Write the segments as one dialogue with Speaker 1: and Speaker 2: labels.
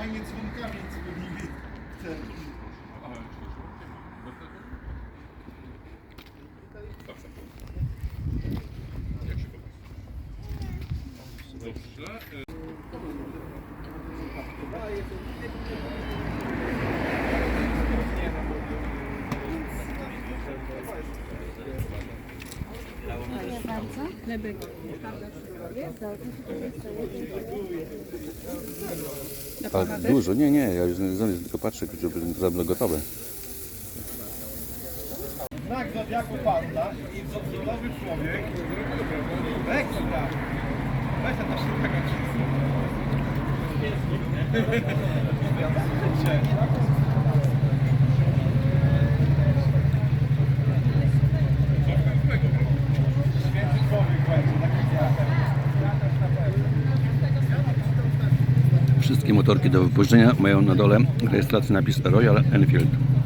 Speaker 1: fajnie dzwonkami dzwonili.
Speaker 2: Dobrze.
Speaker 3: Dziękuję bardzo. Lebek.
Speaker 4: A dużo? Nie, nie, ja już nie tylko patrzę, żeby zrobić gotowe.
Speaker 1: Znak Zodiaku Panda i wzorcowy człowiek. Ekstra. Weź to też taka Święty człowiek będzie, taki jak.
Speaker 4: Wszystkie motorki do wypuszczenia mają na dole rejestracji napis Royal Enfield.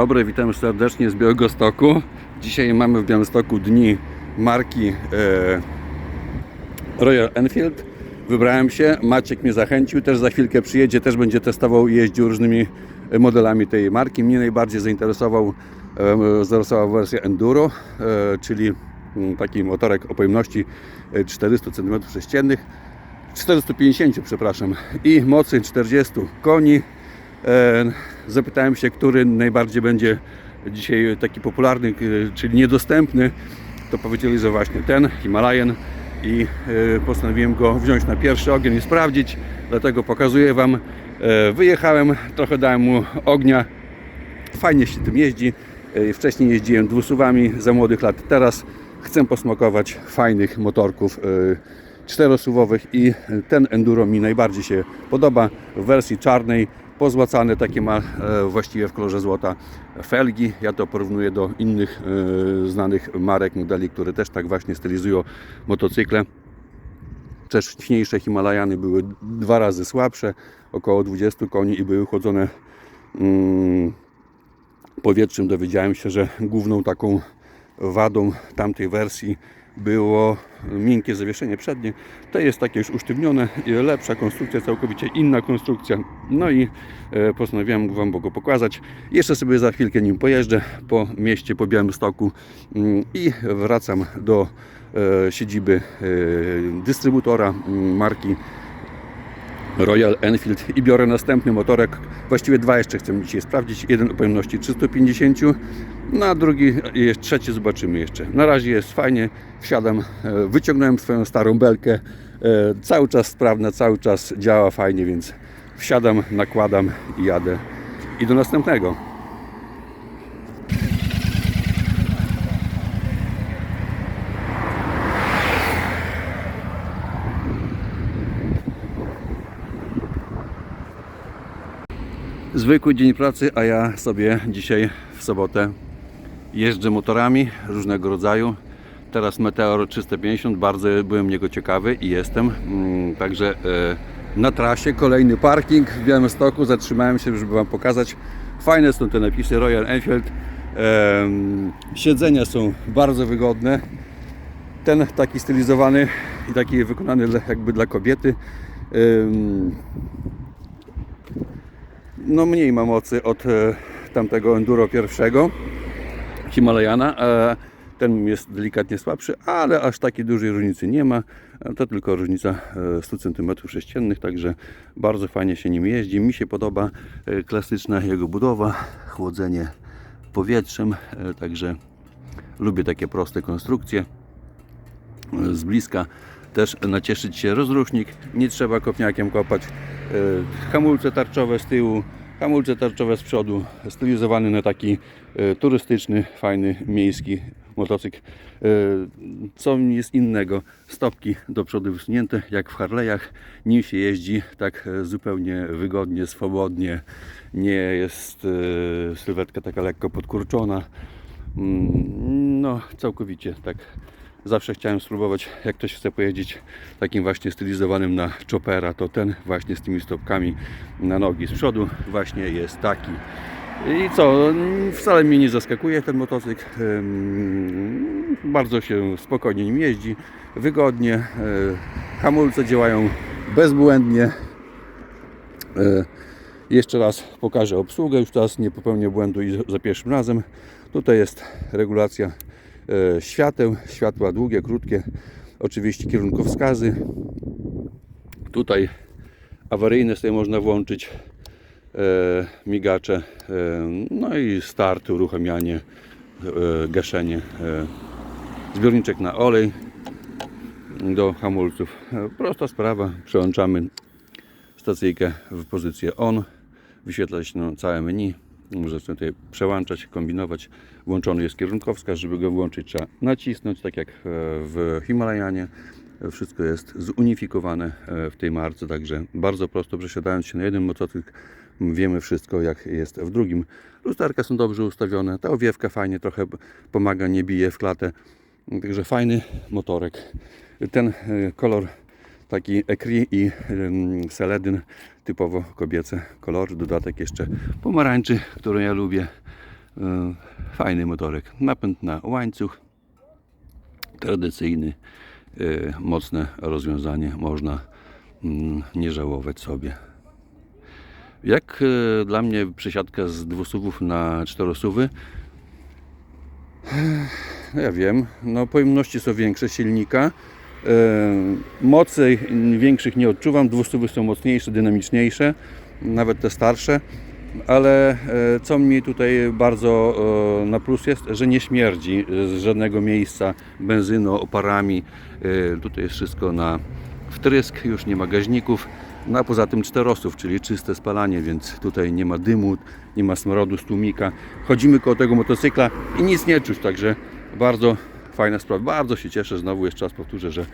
Speaker 4: Dobry, witam serdecznie z Białegostoku. Dzisiaj mamy w Białymstoku dni marki e, Royal Enfield. Wybrałem się, Maciek mnie zachęcił, też za chwilkę przyjedzie, też będzie testował i jeździł różnymi e, modelami tej marki. Mnie najbardziej zainteresował, e, zainteresowała wersja Enduro, czyli mm, taki motorek o pojemności e, 400 cm3, 450 przepraszam i mocy 40 koni. Zapytałem się, który najbardziej będzie dzisiaj taki popularny, e, czyli niedostępny. To powiedzieli, że właśnie ten, Himalayan i e, postanowiłem go wziąć na pierwszy ogień i sprawdzić. Dlatego pokazuję Wam. E, Wyjechałem, trochę dałem mu ognia. Fajnie się tym jeździ. Wcześniej jeździłem dwusuwami za młodych lat. Teraz chcę posmakować fajnych motorków czterosuwowych i ten enduro mi najbardziej się podoba w wersji czarnej. Pozłacane takie ma e, właściwie w kolorze złota felgi. Ja to porównuję do innych e, znanych marek, modeli, które też tak właśnie stylizują motocykle. Też wcześniejsze Himalajany były dwa razy słabsze, około 20 koni i były chłodzone mm, powietrzem. Dowiedziałem się, że główną taką wadą tamtej wersji było miękkie zawieszenie przednie. To jest takie już usztywnione, lepsza konstrukcja, całkowicie inna konstrukcja. No i e, postanowiłem Wam go pokazać. Jeszcze sobie za chwilkę nim pojeżdżę po mieście, po Białymstoku mm, i wracam do e, siedziby e, dystrybutora mm, marki Royal Enfield i biorę następny motorek. Właściwie dwa jeszcze chcę dzisiaj sprawdzić. Jeden o pojemności 350, no a drugi trzeci zobaczymy jeszcze. Na razie jest fajnie. Wsiadam, e, wyciągnąłem swoją starą belkę. e, Cały czas sprawna, cały czas działa fajnie, więc wsiadam, nakładam i jadę. I do następnego. Zwykły dzień pracy, a ja sobie dzisiaj w sobotę jeżdżę motorami różnego rodzaju. Teraz Meteor 350, bardzo byłem niego ciekawy i jestem. Mm, Także e, na trasie kolejny parking w Białymstoku. Zatrzymałem się, żeby Wam pokazać. Fajne są te napisy Royal Enfield. Siedzenia są bardzo wygodne. Ten taki stylizowany i taki wykonany jakby dla kobiety. No mniej ma mocy od e, tamtego enduro pierwszego Himalajana. E, ten jest delikatnie słabszy, ale aż takiej dużej różnicy nie ma. E, To tylko różnica e, 100 cm3, także bardzo fajnie się nim jeździ. Mi się podoba klasyczna jego budowa, chłodzenie powietrzem, także lubię takie proste konstrukcje z bliska też nacieszyć się rozrusznik, nie trzeba kopniakiem kopać, E, hamulce tarczowe z tyłu, hamulce tarczowe z przodu, stylizowany na taki e, turystyczny, fajny, miejski motocykl. E, Co jest innego? Stopki do przodu wysunięte, jak w Harley'ach. Nim się jeździ tak zupełnie wygodnie, swobodnie. Nie jest sylwetka taka lekko podkurczona. Mm, No, całkowicie tak. Zawsze chciałem spróbować, jak ktoś chce pojeździć takim właśnie stylizowanym na chopera, to ten właśnie z tymi stopkami na nogi z przodu właśnie jest taki. I co, wcale mnie nie zaskakuje ten motocykl. Bardzo się spokojnie nim jeździ, wygodnie. e, Hamulce działają bezbłędnie. E, Jeszcze raz pokażę obsługę, już teraz nie popełnię błędu i za pierwszym razem. Tutaj jest regulacja świateł, światła długie, krótkie, oczywiście kierunkowskazy. Tutaj awaryjne sobie można włączyć, e, migacze, e, no i start, uruchamianie, e, gaszenie, e, zbiorniczek na olej do hamulców. E, Prosta sprawa, przełączamy stacyjkę w pozycję on, wyświetla się no, całe menu, można tutaj przełączać, kombinować. Włączony jest kierunkowskaz, żeby go włączyć trzeba nacisnąć, tak jak e, w Himalajanie. Wszystko jest zunifikowane e, w tej marce, także bardzo prosto przesiadając się na jeden motocykl wiemy wszystko jak jest w drugim. Lusterka są dobrze ustawione, ta owiewka fajnie trochę pomaga, nie bije w klatę. Także fajny motorek. Ten e, kolor taki ekri i seledyn, typowo kobiece kolory. Dodatek jeszcze pomarańczy, który ja lubię. Yy, Fajny motorek. Napęd na łańcuch. Tradycyjny, yy, mocne rozwiązanie. Można mm, nie żałować sobie. Jak yy, dla mnie przesiadka z dwusuwów na czterosuwy? No ja wiem, no pojemności są większe silnika. E, Mocy większych nie odczuwam, dwusuwy są mocniejsze, dynamiczniejsze, nawet te starsze, ale e, co mi tutaj bardzo e, na plus jest, że nie śmierdzi z żadnego miejsca benzyną, oparami. E, Tutaj jest wszystko na wtrysk, już nie ma gaźników. No a poza tym czterosów, czyli czyste spalanie, więc tutaj nie ma dymu, nie ma smrodu z tłumika. Chodzimy koło tego motocykla i nic nie czuć, także bardzo fajna sprawa. Bardzo się cieszę, znowu jeszcze raz powtórzę, że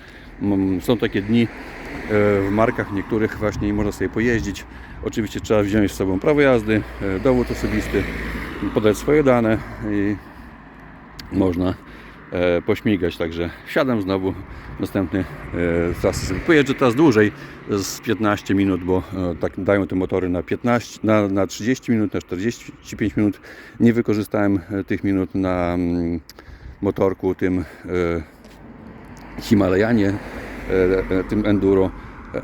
Speaker 4: mm, są takie dni e, w markach niektórych właśnie i można sobie pojeździć. Oczywiście trzeba wziąć z sobą prawo jazdy, e, dowód osobisty, podać swoje dane i można e, pośmigać. Także wsiadam znowu następny sobie pojeżdżę teraz dłużej z 15 minut, bo tak dają te motory na 15, na, na 30 minut, na 45 minut. Nie wykorzystałem tych minut na mm, motorku tym e, Himalajanie, e, e, tym enduro,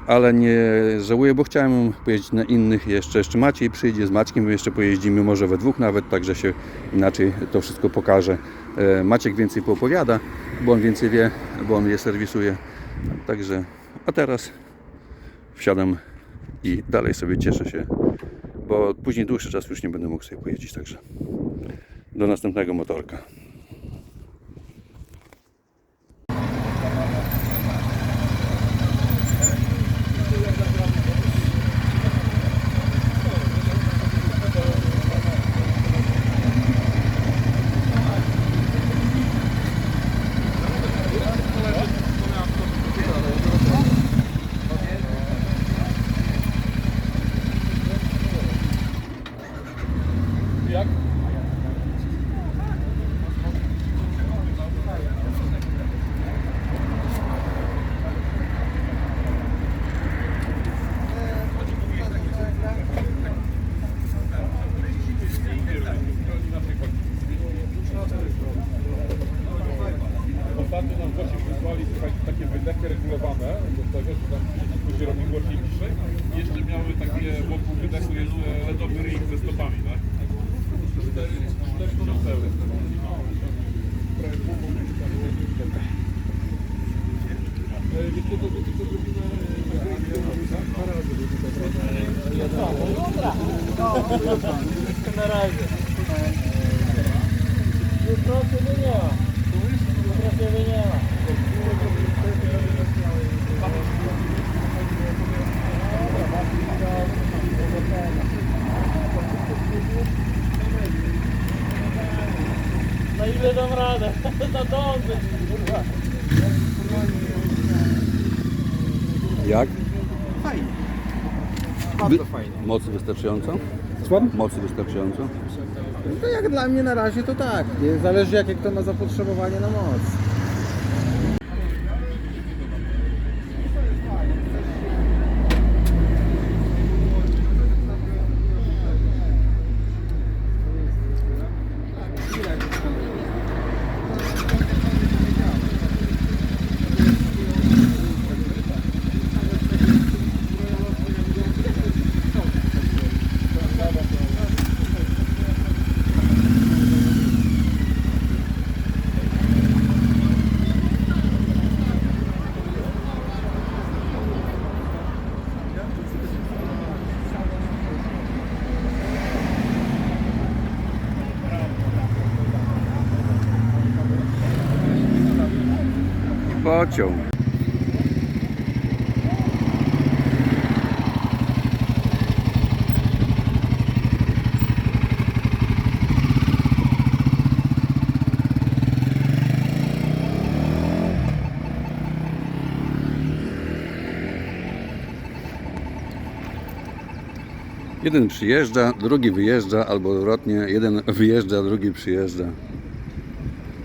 Speaker 4: ale nie żałuję, bo chciałem pojeździć na innych jeszcze. Jeszcze Maciej przyjdzie, z Maćkiem jeszcze pojeździmy, może we dwóch nawet, także się inaczej to wszystko pokaże. Maciek więcej poopowiada, bo on więcej wie, bo on je serwisuje. Także, a teraz wsiadam i dalej sobie cieszę się, bo później dłuższy czas już nie będę mógł sobie pojeździć, także do następnego motorka.
Speaker 2: difficult
Speaker 4: Jak?
Speaker 5: Fajnie. Bardzo fajnie.
Speaker 4: Mocy wystarczająco?
Speaker 5: Słucham?
Speaker 4: Mocy wystarczająco?
Speaker 5: No jak dla mnie na razie to tak. Nie? Zależy jakie kto ma zapotrzebowanie na moc.
Speaker 4: Pociąg. Jeden przyjeżdża, drugi wyjeżdża, albo odwrotnie, jeden wyjeżdża, drugi przyjeżdża.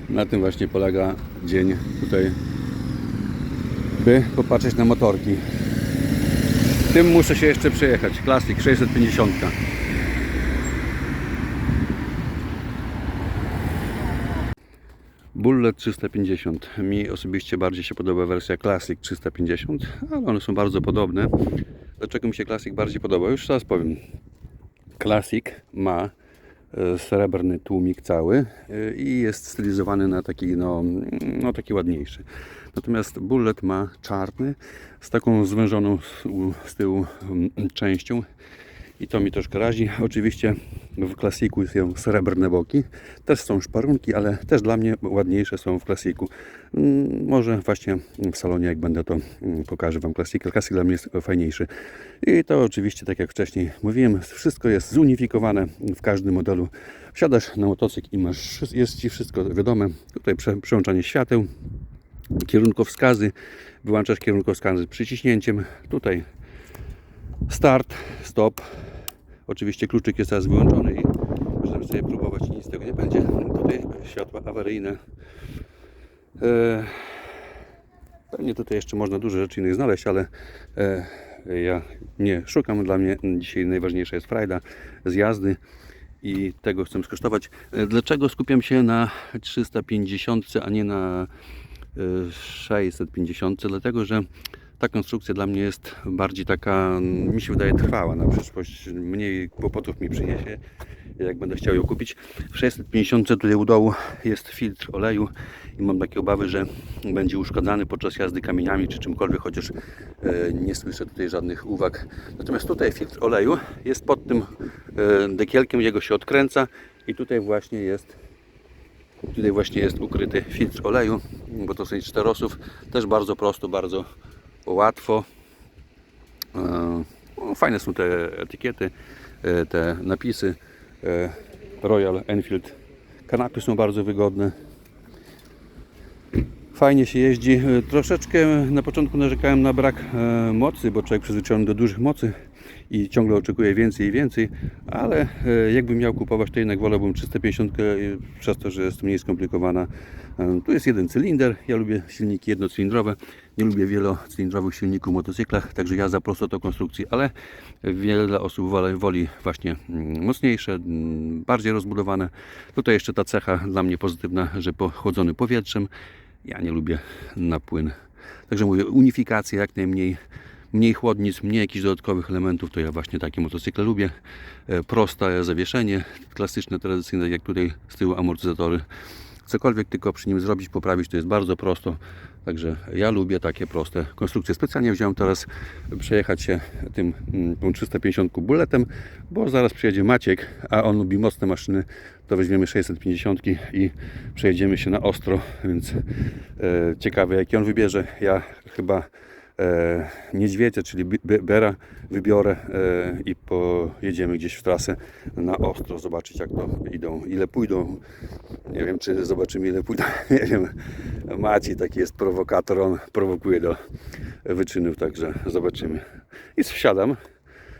Speaker 4: Na tym właśnie polega dzień tutaj, popatrzeć na motorki. Tym muszę się jeszcze przejechać. Classic 650. Bullet 350. Mi osobiście bardziej się podoba wersja Classic 350, ale one są bardzo podobne. Dlaczego mi się Classic bardziej podoba? Już teraz powiem. Classic ma srebrny tłumik cały e, i jest stylizowany na taki, no, no taki ładniejszy. Natomiast Bullet ma czarny z taką zwężoną z tyłu mm, częścią i to mi troszkę razi. Oczywiście w klasiku są srebrne boki, też są szparunki, ale też dla mnie ładniejsze są w klasiku. Mm, Może właśnie w salonie, jak będę to mm, pokażę Wam klasikę. Klasik dla mnie jest fajniejszy. I to oczywiście, tak jak wcześniej mówiłem, wszystko jest zunifikowane w każdym modelu. Wsiadasz na motocykl i masz, jest Ci wszystko wiadome. Tutaj prze, przełączanie świateł, kierunkowskazy, wyłączasz kierunkowskazy przyciśnięciem. Tutaj start, stop. Oczywiście kluczyk jest teraz wyłączony i możemy sobie próbować, nic z tego nie będzie. Tutaj światła awaryjne. E, Pewnie tutaj jeszcze można dużo rzeczy innych znaleźć, ale e, ja nie szukam. Dla mnie dzisiaj najważniejsza jest frajda z jazdy i tego chcę skosztować. E, Dlaczego skupiam się na 350, a nie na e, 650? Dlatego, że ta konstrukcja dla mnie jest bardziej taka, mi się wydaje, trwała na przyszłość. Mniej kłopotów mi przyniesie, jak będę chciał ją kupić. W 650 tutaj u dołu jest filtr oleju i mam takie obawy, że będzie uszkadzany podczas jazdy kamieniami czy czymkolwiek, chociaż e, nie słyszę tutaj żadnych uwag. Natomiast tutaj filtr oleju jest pod tym e, dekielkiem, jego się odkręca i tutaj właśnie jest Tutaj właśnie jest ukryty filtr oleju, bo to są czterosów. Też bardzo prosto, bardzo łatwo. E, no, Fajne są te etykiety, e, te napisy. E, Royal Enfield. Kanapy są bardzo wygodne. Fajnie się jeździ. Troszeczkę na początku narzekałem na brak mocy, bo człowiek przyzwyczajony do dużych mocy i ciągle oczekuje więcej i więcej, ale jakbym miał kupować, to jednak wolałbym 350 e, przez to, że jest mniej skomplikowana. Tu jest jeden cylinder. Ja lubię silniki jednocylindrowe. Nie lubię wielocylindrowych silników w motocyklach, także ja za prostotą konstrukcji, ale wiele osób woli, właśnie mm, mocniejsze, mm, bardziej rozbudowane. Tutaj jeszcze ta cecha dla mnie pozytywna, że pochłodzony powietrzem. Ja nie lubię na płyn. Także mówię, unifikacja jak najmniej, mniej chłodnic, mniej jakichś dodatkowych elementów, to ja właśnie takie motocykle lubię. E, Proste zawieszenie, klasyczne, tradycyjne, jak tutaj z tyłu amortyzatory. Cokolwiek tylko przy nim zrobić, poprawić, to jest bardzo prosto. Także ja lubię takie proste konstrukcje. Specjalnie wziąłem teraz przejechać się tym mm, tą 350 bulletem, bo zaraz przyjedzie Maciek, a on lubi mocne maszyny, to weźmiemy 650 i przejedziemy się na ostro, więc e, ciekawe jaki on wybierze. Ja chyba e, niedźwiedzia, czyli bera wybiorę e, i pojedziemy gdzieś w trasę na ostro, zobaczyć jak to idą, ile pójdą. Nie wiem, czy zobaczymy ile pójdą, nie wiem. Maciej taki jest prowokator, on prowokuje do wyczynów, także zobaczymy. I wsiadam.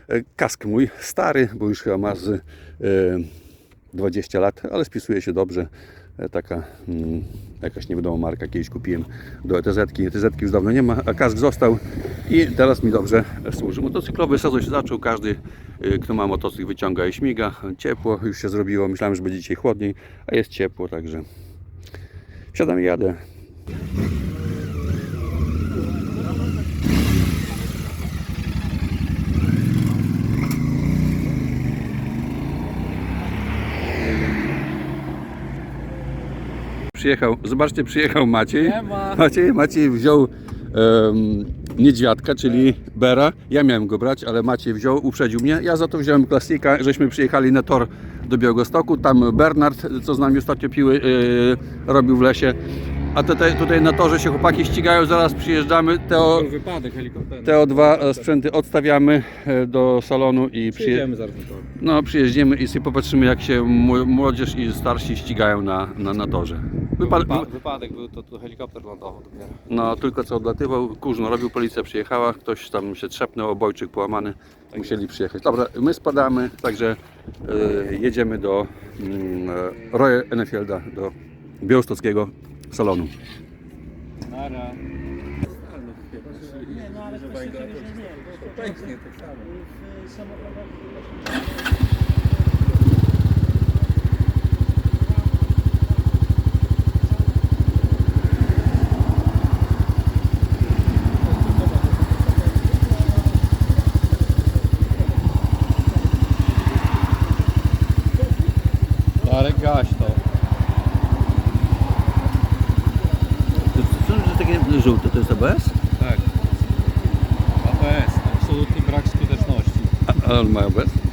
Speaker 4: E, Kask mój stary, bo już chyba ma z e, 20 lat, ale spisuje się dobrze. E, Taka mm, jakaś nie marka, kiedyś kupiłem do ETZ-ki. ETZ-ki już dawno nie ma, a kask został i teraz mi dobrze służy. Motocyklowy sezon się zaczął, każdy y, kto ma motocykl wyciąga i śmiga. Ciepło już się zrobiło, myślałem, że będzie dzisiaj chłodniej, a jest ciepło, także wsiadam i jadę. Przyjechał, zobaczcie, przyjechał Maciej.
Speaker 2: ma.
Speaker 4: Maciej, Maciej wziął em, niedźwiadka, czyli Bera. Ja miałem go brać, ale Maciej wziął, uprzedził mnie. Ja za to wziąłem klasika, żeśmy przyjechali na tor do Białegostoku. Tam Bernard, co z nami ostatnio piły, yy, robił w lesie. A tutaj, tutaj na torze się chłopaki ścigają, zaraz przyjeżdżamy. Teo,
Speaker 5: Wypadek helikopterem.
Speaker 4: Teo dwa e, sprzęty odstawiamy e, do salonu i przyjedziemy.
Speaker 5: zaraz na to.
Speaker 4: No, przyjeździmy i sobie popatrzymy, jak się mł- młodzież i starsi ścigają na, na, na torze. Wypa-
Speaker 5: wypadek był, to, to helikopter lądował dopiero.
Speaker 4: no, tylko co odlatywał, kurz robił, policja przyjechała, ktoś tam się trzepnął, obojczyk połamany, musieli przyjechać. Dobra, my spadamy, także e, jedziemy do mm, e, Roya Enfielda, do białostockiego salonu.
Speaker 5: Nara.
Speaker 2: Nie, no ale kwestia tego, że nie. Bo to, w samochodach
Speaker 5: Darek gaś to.
Speaker 4: Co to takie żółte, to jest ABS?
Speaker 5: Tak. APS, absolutny brak skuteczności.
Speaker 4: A on ma ABS?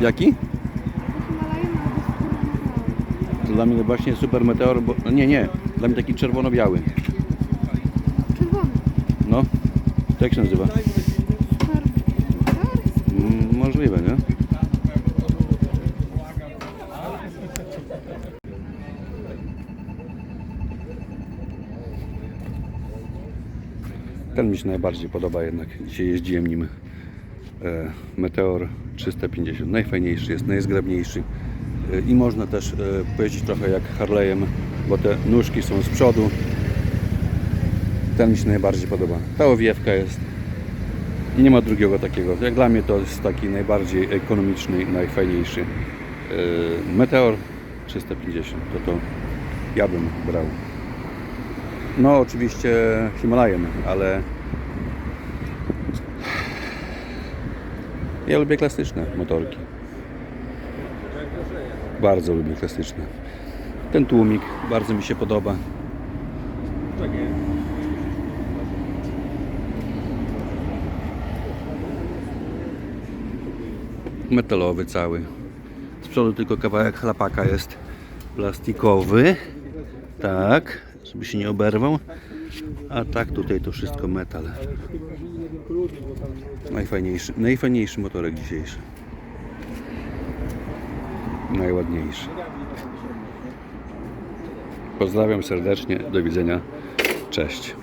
Speaker 4: Jaki? To dla mnie właśnie super meteor, bo... no Nie, nie, dla mnie taki czerwono-biały.
Speaker 3: Czerwony.
Speaker 4: No, to jak się nazywa?
Speaker 3: Super.
Speaker 4: Mm, Możliwe, nie? Ten mi się najbardziej podoba jednak. Dzisiaj jeździłem nim. E, Meteor 350. Najfajniejszy jest, najzgrabniejszy. E, I można też e, pojeździć trochę jak Harley'em, bo te nóżki są z przodu. Ten mi się najbardziej podoba. Ta owiewka jest i nie ma drugiego takiego. Jak dla mnie to jest taki najbardziej ekonomiczny najfajniejszy. Meteor 350 to to ja bym brał. No oczywiście Himalajem, ale ja lubię klasyczne motorki. Bardzo lubię klasyczne. Ten tłumik bardzo mi się podoba. metalowy cały. Z przodu tylko kawałek chlapaka jest plastikowy. Tak, żeby się nie oberwał. A tak tutaj to wszystko metal. Najfajniejszy, najfajniejszy motorek dzisiejszy. Najładniejszy. Pozdrawiam serdecznie, do widzenia, cześć.